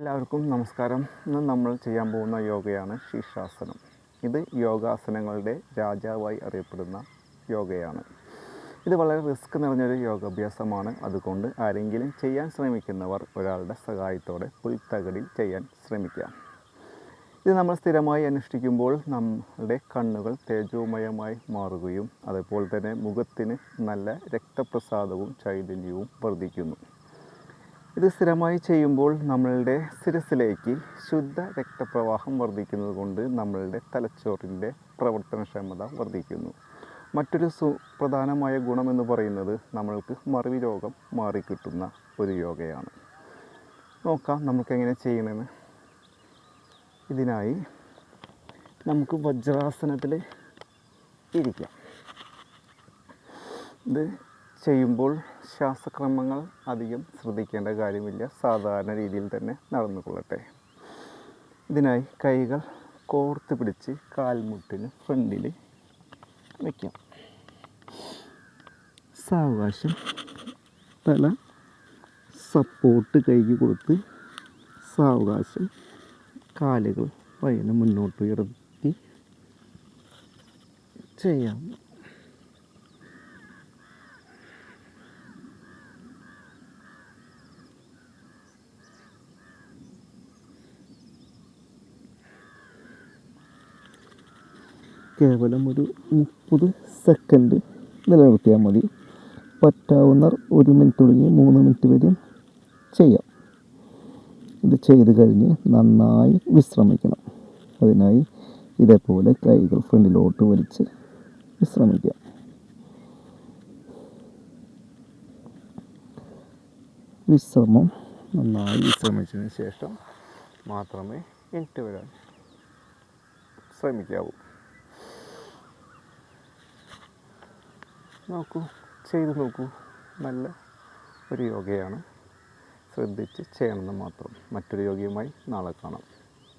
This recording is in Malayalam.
എല്ലാവർക്കും നമസ്കാരം. ഇന്ന് നമ്മൾ ചെയ്യാൻ പോകുന്ന യോഗയാണ് ശീർഷാസനം ഇത് യോഗാസനങ്ങളുടെ രാജാവായി അറിയപ്പെടുന്ന യോഗയാണ്. ഇത് വളരെ റിസ്ക് നിറഞ്ഞൊരു യോഗാഭ്യാസമാണ്. അതുകൊണ്ട് ആരെങ്കിലും ചെയ്യാൻ ശ്രമിക്കുന്നവർ ഒരാളുടെ സഹായത്തോടെ പുൽത്തകടിൽ ചെയ്യാൻ ശ്രമിക്കാം. ഇത് നമ്മൾ സ്ഥിരമായി അനുഷ്ഠിക്കുമ്പോൾ നമ്മുടെ കണ്ണുകൾ തേജോമയമായി മാറുകയും അതുപോലെ തന്നെ മുഖത്തിന് നല്ല രക്തപ്രസാദവും ചൈതന്യവും വർദ്ധിക്കുന്നു. ഇത് സ്ഥിരമായി ചെയ്യുമ്പോൾ നമ്മളുടെ ശിരസിലേക്ക് ശുദ്ധ രക്തപ്രവാഹം വർദ്ധിക്കുന്നത് കൊണ്ട് നമ്മളുടെ തലച്ചോറിന്റെ പ്രവർത്തനക്ഷമത വർദ്ധിക്കുന്നു. മറ്റൊരു സുപ്രധാനമായ ഗുണമെന്ന് പറയുന്നത് നമ്മൾക്ക് മറവി രോഗം മാറിക്കിട്ടുന്ന ഒരു യോഗയാണ്. നോക്കാം നമുക്ക് എങ്ങനെ ചെയ്യണമെന്ന്. ഇതിനായി നമുക്ക് വജ്രാസനത്തിൽ ഇരിക്കാം. ഇത് ചെയ്യുമ്പോൾ ശ്വാസക്രമങ്ങൾ അധികം ശ്രദ്ധിക്കേണ്ട കാര്യമില്ല. സാധാരണ രീതിയിൽ തന്നെ നടന്നുകൊള്ളട്ടെ. ഇതിനായി കൈകൾ കോർത്ത് പിടിച്ച് കാൽമുട്ടിന് ഫ്രണ്ടിൽ വയ്ക്കാം. സാവകാശം തല സപ്പോർട്ട് കൈക്ക് കൊടുത്ത് സാവകാശം കാലുകൾ പയ്യനെ മുന്നോട്ട് ഉയർത്തി ചെയ്യാം. കേവലം ഒരു മുപ്പത് സെക്കൻഡ് നിലനിർത്തിയാൽ മതി. പറ്റാവുന്നവർ ഒരു മിനിറ്റ് തുടങ്ങി മൂന്ന് മിനിറ്റ് വരെ ചെയ്യാം. ഇത് ചെയ്ത് കഴിഞ്ഞ് നന്നായി വിശ്രമിക്കണം. അതിനായി ഇതേപോലെ കൈകൾ ഫ്രണ്ടിലോട്ട് വലിച്ച് വിശ്രമിക്കാം വിശ്രമം നന്നായി വിശ്രമിച്ചതിന് ശേഷം മാത്രമേ എണീറ്റ് വരാൻ ശ്രമിക്കാവൂ. നോക്കൂ. ചെയ്ത് നോക്കൂ. നല്ല ഒരു യോഗയാണ്. ശ്രദ്ധിച്ച് ചെയ്യണമെന്ന് മാത്രം. മറ്റൊരു യോഗയുമായി നാളെ കാണാം.